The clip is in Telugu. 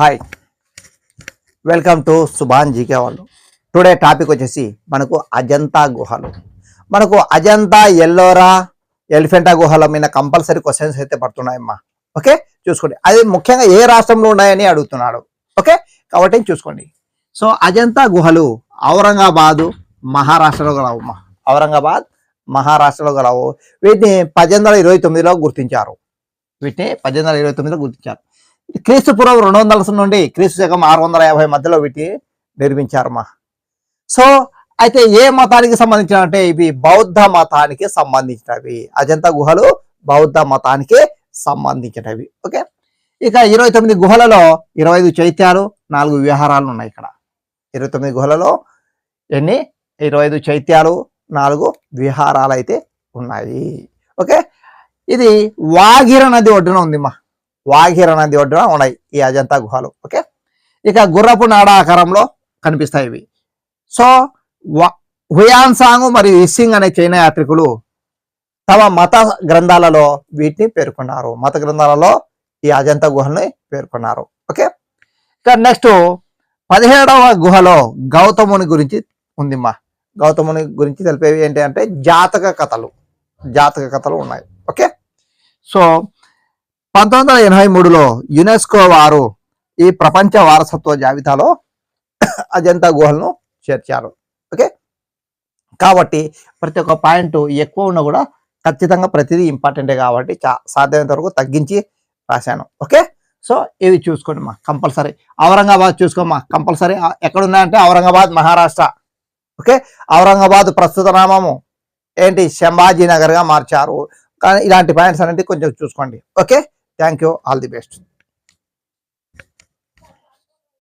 Hi welcome to Subhan GK వాళ్ళు టుడే టాపిక్ వచ్చేసి మనకు అజంతా గుహలు. మనకు అజంతా ఎల్లోరా ఎలిఫెంటా గుహల మీద కంపల్సరీ క్వశ్చన్స్ అయితే పడుతున్నాయమ్మా. ఓకే? చూసుకోండి. అది ముఖ్యంగా ఏ రాష్ట్రంలో ఉన్నాయని అడుగుతున్నాడు. ఓకే? కాబట్టి చూసుకోండి. సో అజంతా గుహలు ఔరంగాబాదు మహారాష్ట్రలో గలవమ్మా ఔరంగాబాద్ మహారాష్ట్రలో గలవు. వీటిని పద్దెనిమిది వందల ఇరవై తొమ్మిదిలో గుర్తించారు. వీటిని పద్దెనిమిది వందల ఇరవై తొమ్మిదిలో గుర్తించారు. క్రీస్తు పూర్వం రెండు వందల నుండి క్రీస్తు శకం ఆరు వందల యాభై మధ్యలో వీటి నిర్మించారమ్మా. సో అయితే ఏ మతానికి సంబంధించిన అంటే ఇవి బౌద్ధ మతానికి సంబంధించినవి. అజంతా గుహలు బౌద్ధ మతానికి సంబంధించినవి. ఓకే? ఇక ఇరవై తొమ్మిది గుహలలో ఇరవై ఐదు చైత్యాలు నాలుగు విహారాలు ఉన్నాయి ఇక్కడ. ఇరవై తొమ్మిది గుహలలో ఎన్ని? ఇరవై ఐదు చైత్యాలు నాలుగు విహారాలు అయితే ఉన్నాయి. ఓకే? ఇది వాగిర నది ఒడ్డున ఉంది మా నది ఒడ్డున ఉన్నాయి ఈ అజంతా గుహలు. ఓకే? ఇక గుర్రపు నాడ ఆకారంలో కనిపిస్తాయి ఇవి. సో వ- హుయాన్సాంగ్ మరియు ఇస్సింగ్ అనే చైనా యాత్రికులు తమ మత గ్రంథాలలో వీటిని పేర్కొన్నారు. మత గ్రంథాలలో ఈ అజంతా గుహల్ని పేర్కొన్నారు. ఓకే? ఇక నెక్స్ట్ పదిహేడవ గుహలో గౌతముని గురించి ఉంది మా గౌతముని గురించి తెలిపేవి ఏంటి అంటే జాతక కథలు. జాతక కథలు ఉన్నాయి. ఓకే? సో పంతొమ్మిది వందల ఎనభై మూడులో యునెస్కో వారు ఈ ప్రపంచ వారసత్వ జాబితాలో అజంతా గుహలను చేర్చారు. ఓకే? కాబట్టి ప్రతి ఒక్క పాయింట్ ఎక్కువ ఉన్నా కూడా ఖచ్చితంగా ప్రతిదీ ఇంపార్టెంటే కాబట్టి చా సాధ్యమైనంత వరకు తగ్గించి రాశాను. ఓకే? సో ఇవి చూసుకోండి మా కంపల్సరీ. ఔరంగాబాద్ చూసుకోమ్మా కంపల్సరీ. ఎక్కడ ఉన్నాయంటే ఔరంగాబాద్ మహారాష్ట్ర. ఓకే? ఔరంగాబాద్ ప్రస్తుత నామము ఏంటి? శంభాజీ నగర్గా మార్చారు. కానీ ఇలాంటి పాయింట్స్ అనేది కొంచెం చూసుకోండి. Okay? Thank you all the best.